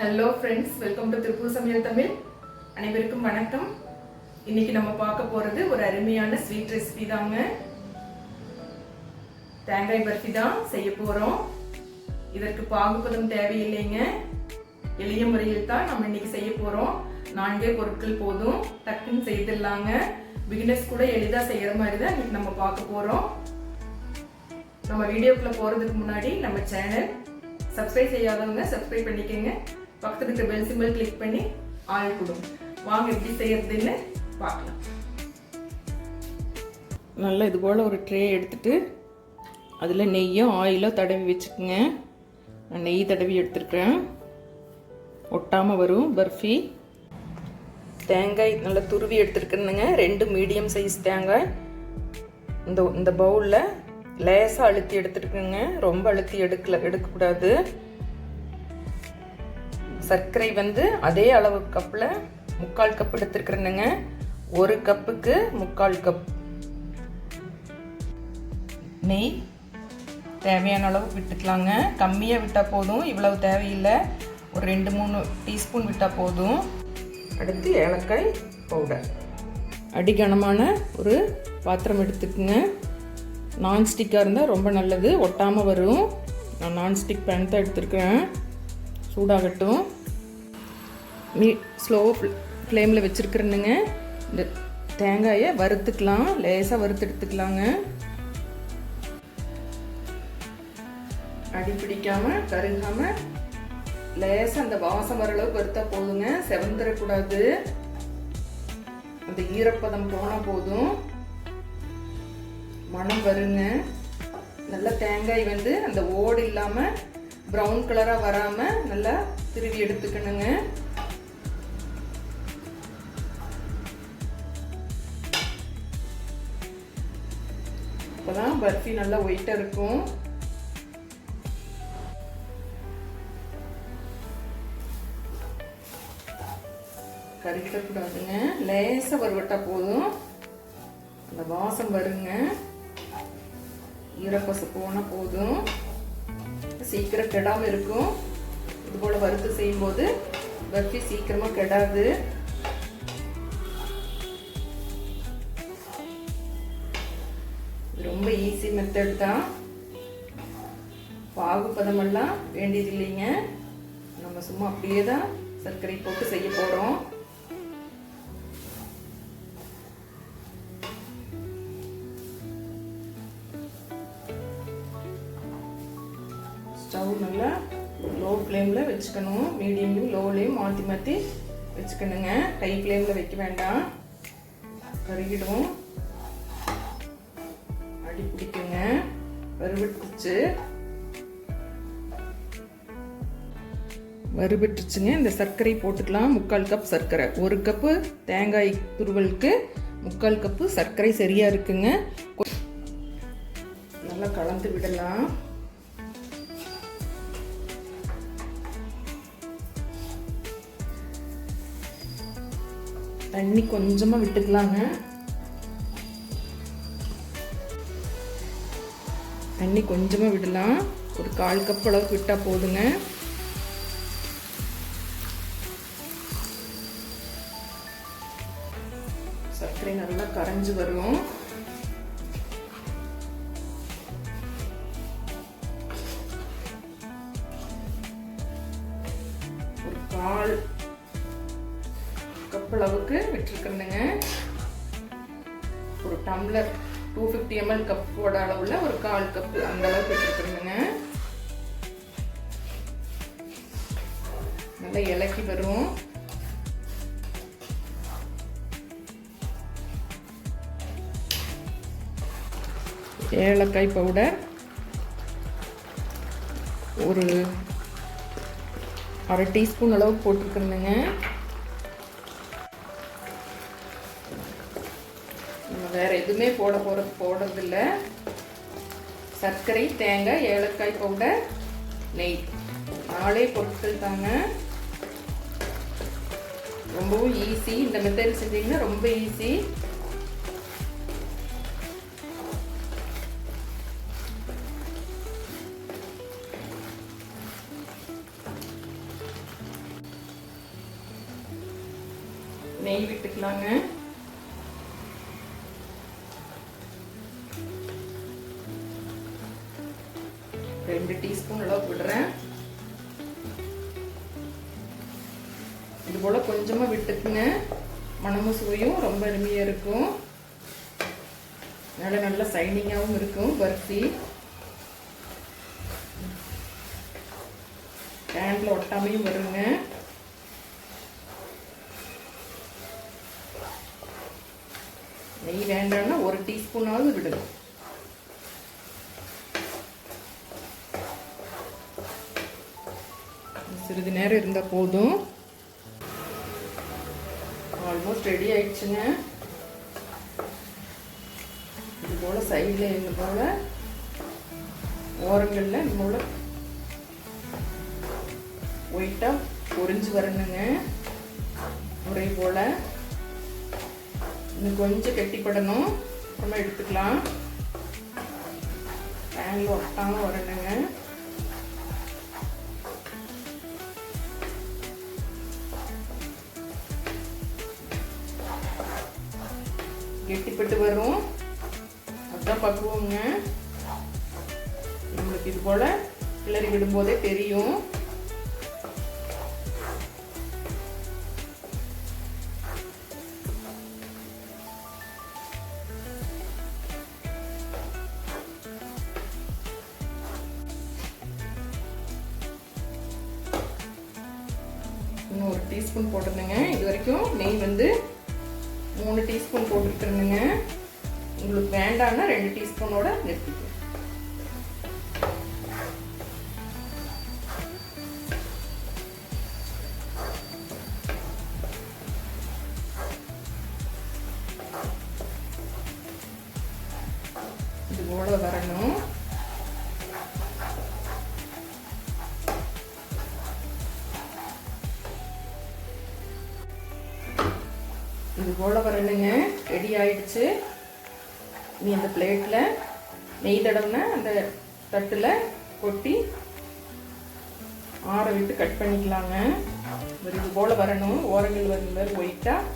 Hello friends welcome to Tiruppur சமையல் தமிழ் அனைவருக்கும் வணக்கம். இன்னைக்கு நம்ம பார்க்க போறது ஒரு அருமையான ஸ்வீட் ரெசிபி தாங்க. தேங்காய் பர்ஃபி தான் செய்ய போறோம். இதற்கு பாகுபதம் தேவையில்லைங்க. எளிய முறையில் தான் நம்ம இன்னைக்கு செய்ய போறோம். நான்கே பொருட்கள் போதும். டக்குன்னு செய்திடலாங்க. பிகினர்ஸ் கூட எளிதாக செய்யற மாதிரி தான் இன்னைக்கு நம்ம பார்க்க போறோம். நம்ம வீடியோக்குள்ள போறதுக்கு முன்னாடி நம்ம சேனல் சப்ஸ்கிரைப் செய்யாதவங்க சப்ஸ்கிரைப் பண்ணிக்கோங்க. பக்கத்தில் இருக்கிற பெல் சிம்பிள் கிளிக் பண்ணி ஆள் கொடுங்க. வாங்க எப்படி செய்யறதுன்னு பார்க்கலாம். நல்லா இது போல் ஒரு ட்ரே எடுத்துட்டு அதில் நெய்யும் ஆயிலோ தடவி வச்சுக்கோங்க. நான் நெய் தடவி எடுத்துருக்கேன் ஒட்டாமல் வரும் பர்ஃபி. தேங்காய் நல்லா துருவி எடுத்துருக்கேனுங்க ரெண்டு மீடியம் சைஸ் தேங்காய். இந்த இந்த பவுலில் லேசாக அழுத்தி எடுத்துருக்குங்க. ரொம்ப அழுத்தி எடுக்கல எடுக்கக்கூடாது. சர்க்கரை வந்து அதே அளவு கப்பில் முக்கால் கப் எடுத்துருக்குறேனுங்க. ஒரு கப்புக்கு முக்கால் கப். நெய் தேவையான அளவு விட்டுக்கலாங்க. கம்மியாக விட்டால் போதும் இவ்வளவு தேவையில்லை. ஒரு ரெண்டு மூணு டீஸ்பூன் விட்டால் போதும். அடுத்து ஏலக்காய் பவுடர். அடிகனமான ஒரு பாத்திரம் எடுத்துக்குங்க. நான்ஸ்டிக்காக இருந்தால் ரொம்ப நல்லது. ஒட்டாமல் வரும். நான் நான்ஸ்டிக் பேன் தான் எடுத்துருக்கிறேன் சூடாகட்டும். மீ ஸ்லோ ஃப்ளேமில் வச்சுருக்குறேனுங்க. இந்த தேங்காயை வறுத்துக்கலாம். லேசாக வறுத்து எடுத்துக்கலாங்க. அடி பிடிக்காமல் கருகாமல் லேசாக அந்த வாசம் வர அளவுக்கு வறுத்தா போதுங்க. செவந்துடக்கூடாது அந்த ஈரப்பதம் போனால் போதும். மனம் வருங்க. நல்லா தேங்காய் வந்து அந்த ஓடு இல்லாமல் ப்ரௌன் கலராக வராமல் நல்லா திருவி எடுத்துக்கணுங்க. அப்போதான் பர்ஃபி நல்லா ஒயிட்டாக இருக்கும். கறிக்கிடக்கூடாதுங்க லேசாக வறுவட்டால் போதும். அந்த வாசம் வருங்க. ஈரப்பசு போனால் போதும். சீக்கிரம் கெடாமல் இருக்கும். இது போல் வறுத்து செய்யும்போது பர்ஃபி சீக்கிரமாக கெடாது. மெத்தட் தான். பாகுபதமெல்லாம் வேண்டியது இல்லைங்க நம்ம சும்மா அப்படியே தான் சர்க்கரை போட்டு செய்ய போகிறோம் ஸ்டவ் நல்லா லோ ஃப்ளேமில் வச்சுக்கணும். மீடியம்லையும் லோலையும் மாற்றி மாற்றி வச்சுக்கணுங்க. ஹை ஃப்ளேமில் வைக்க வேண்டாம். கருகிடும். அடி பிடிக்கும். வறுபட்டுச்சு. வறுபட்டுச்சுங்க. இந்த சர்க்கரை போட்டுக்கலாம். முக்கால் கப் சர்க்கரை. ஒரு கப்பு தேங்காய் துருவலுக்கு முக்கால் கப்பு சர்க்கரை சரியாக இருக்குங்க. நல்லா கலந்து விடலாம். தண்ணி கொஞ்சமாக விட்டுக்கலாங்க. தண்ணி கொஞ்சமாக விடலாம். ஒரு கால் கப் அளவுக்கு விட்டால் போதுங்க. சர்க்கரை நல்லா கரைஞ்சி வரும். ஒரு கால் கப் அளவுக்கு விட்டுருக்குறேங்க ஒரு டம்ளர். டூ ஃபிஃப்டி எம்எல் கப்போட அளவில் ஒரு கால் கப்பு அந்த அளவுக்கு வச்சுருக்குறேங்க. நல்லா இலக்கி வரும். ஏலக்காய் பவுடர் ஒரு அரை டீஸ்பூன் அளவு போட்டிருக்குறேங்க வேறு எதுவுமே போட போகிறது போடுறதில்ல. சர்க்கரை தேங்காய் ஏலக்காய் பவுடர் நெய். நாளே பொருட்கள் தாங்க. ரொம்பவும் ஈஸி இந்த மெத்தடில் செஞ்சிங்கன்னா ரொம்ப ஈஸி நெய் விட்டுக்கலாங்க. டீஸ்பூன் அளவு விடுறேன். இது போல் கொஞ்சமாக விட்டுக்குங்க. மணமும் சுவையும் ரொம்ப அருமையாக இருக்கும். நல்ல நல்ல சைனிங்காகவும் இருக்கும் பர்ஃபி. பேனில் ஒட்டாமையும் வருங்க. நெய் வேண்டாம்னா ஒரு டீஸ்பூனாவது விடுங்க. சிறிது நேரம் இருந்தால் போதும். ஆல்மோஸ்ட் ரெடி ஆயிடுச்சுங்க. இது போல் சைடில் இது போல் ஓரங்களில் இது போல் ஒயிட்டாக பொறிஞ்சு வரணுங்க. ஒரே போல். இன்னும் கொஞ்சம் கெட்டிப்படணும் அப்புறமா எடுத்துக்கலாம். பேனில் ஒட்டாமல் வரணுங்க. கெட்டிப்பட்டு வரும். அதுதான் பக்குவோங்க நம்மளுக்கு இது போல் கிளறி விடும்போதே தெரியும். இன்னும் ஒரு டீஸ்பூன் போட்டிருந்தேங்க. இது வரைக்கும் நெய் வந்து மூணு டீஸ்பூன் போட்டுருக்குறேங்க உங்களுக்கு வேண்டாம்னா ரெண்டு டீஸ்பூனோட நிறுத்திக்கணும் இது போல் வரணுங்க. ரெடி ஆயிடுச்சு. நீ அந்த பிளேட்டில் நெய் தடவுன அந்த தட்டில் கொட்டி ஆற விட்டு கட் பண்ணிக்கலாங்க. இது போல் வரணும். ஓரங்கள் வரும் மாதிரி ஒயிட்டாக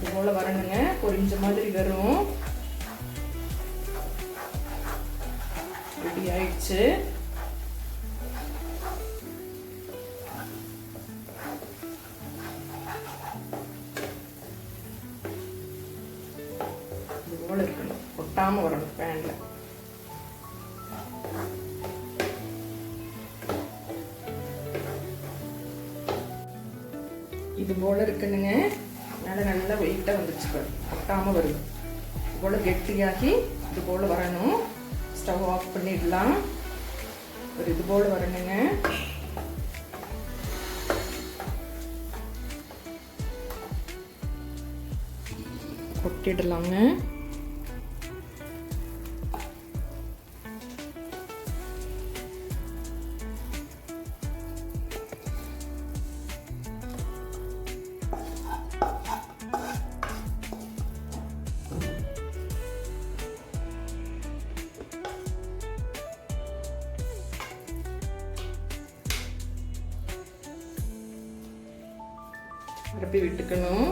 இது போல் வரணுங்க. பொரிஞ்ச மாதிரி வரும். ரெடி ஆயிடுச்சு. இருக்கணுங்க அதனால் நல்லா வெயிட்டாக வந்துருச்சு பாரு. ஒட்டாமல் வருது. இது போல் கெட்டியாகி இது போல் வரணும். ஸ்டவ் ஆஃப் பண்ணிடலாம். ஒரு இது போல் வரணுங்க. கொட்டிடலாங்க. பரப்பி விட்டுக்கணும்.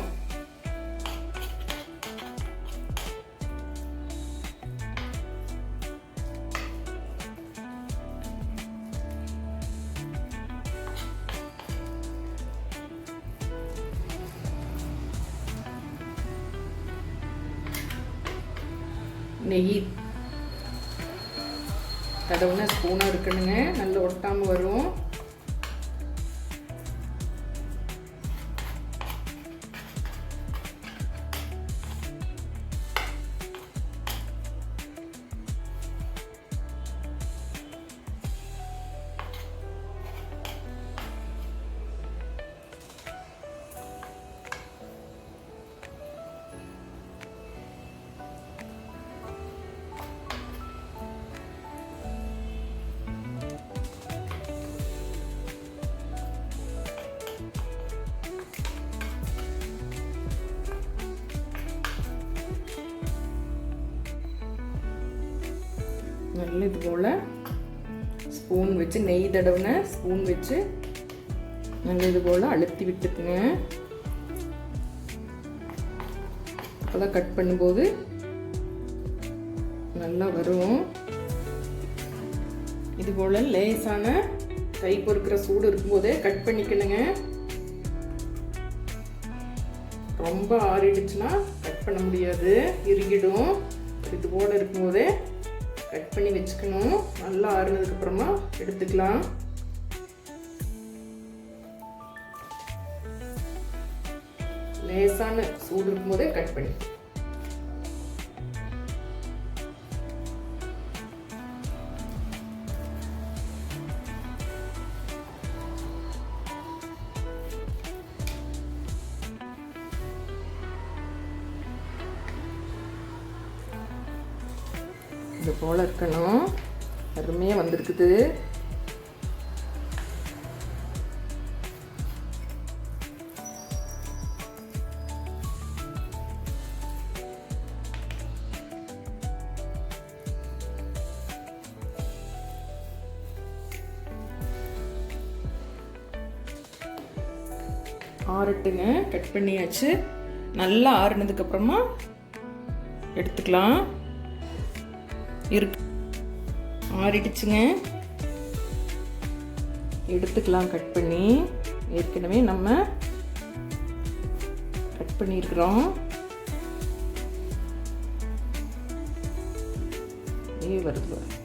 நெய். தடவுன ஸ்பூனாக இருக்கணுங்க. நல்லா ஒட்டாமல் வரும். நல்ல இது போல் ஸ்பூன் வச்சு நெய் தடவின ஸ்பூன் வச்சு நல்ல இது போல் அழுத்தி விட்டுக்குங்க. அப்போதான் கட் பண்ணும்போது நல்லா வரும். இது போல் லேசான கை பொறுக்கிற சூடு இருக்கும்போதே கட் பண்ணிக்கணுங்க. ரொம்ப ஆறிடுச்சுன்னா கட் பண்ண முடியாது. இறுகிடும். இது போல் இருக்கும்போதே கட் பண்ணி வச்சுக்கணும். நல்லா ஆறுனதுக்கப்புறமா எடுத்துக்கலாம். லேசான சூடு இருக்கும்போதே கட் பண்ணி இது போல் இருக்கணும். அருமையாக வந்திருக்குது. ஆறட்டுங்க. கட் பண்ணியாச்சு. நல்லா ஆறுனதுக்கப்புறமா எடுத்துக்கலாம். இருக்கு. ஆறிடுச்சுங்க எடுத்துக்கலாம் கட் பண்ணி. ஏற்கனவே நம்ம கட் பண்ணியிருக்கிறோம். வருது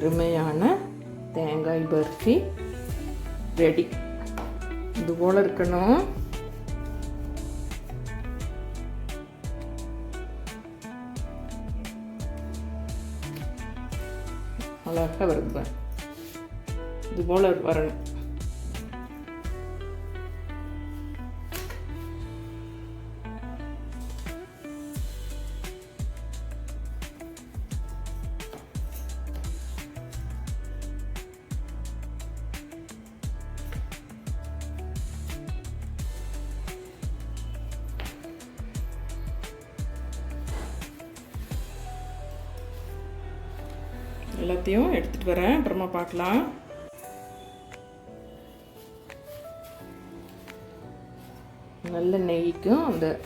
அருமையான தேங்காய் பர்ஃபி ரெடி. இது போல் இருக்கணும். அழகாக வருது இது போல் வரணும். எல்லாத்தையும் எடுத்துகிட்டு வரேன். அப்புறமா பார்க்கலாம். நல்ல நெய்க்கும் அந்த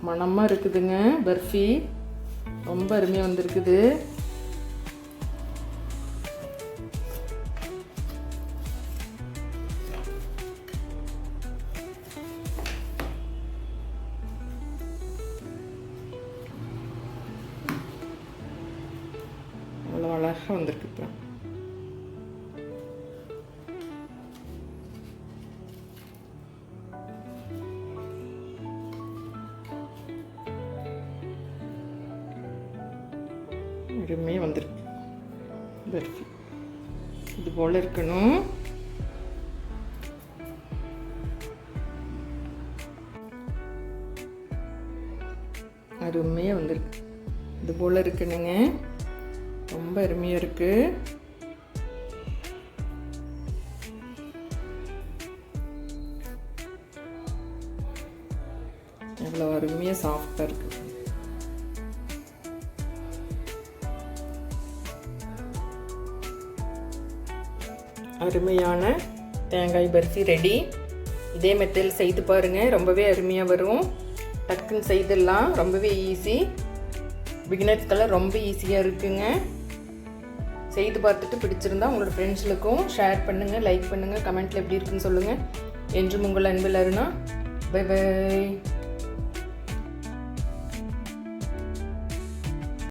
மணமாக இருக்குதுங்க. பர்ஃபி. ரொம்ப அருமையாக வந்திருக்குது. அழகாக வந்திருக்கு இப்போ. அருமையாக வந்திருக்கு. பர்ஃபி. இது போல் இருக்கணும். அருமையாக வந்திருக்கு. இது போல் இருக்கணுங்க. ரொம்ப அருமையாக இருக்கு. இவ்வளோ அருமையாக சாஃப்டாக இருக்கு. அருமையான தேங்காய் பர்ஃபி ரெடி இதே மெத்தையில் செய்து பாருங்கள் ரொம்பவே அருமையாக வரும். டக்குன்னு செய்திடலாம். ரொம்பவே ஈஸி பிகினர்ஸ்க்கெல்லாம் ரொம்ப ஈஸியாக இருக்குங்க. செய்து பார்த்துட்டு பிடிச்சிருந்தா உங்களோட ஃப்ரெண்ட்ஸுக்கும் ஷேர் பண்ணுங்கள் லைக் பண்ணுங்கள் கமெண்ட்டில் எப்படி இருக்குன்னு சொல்லுங்கள் என்றும் உங்கள் அன்பில் அருணா. By by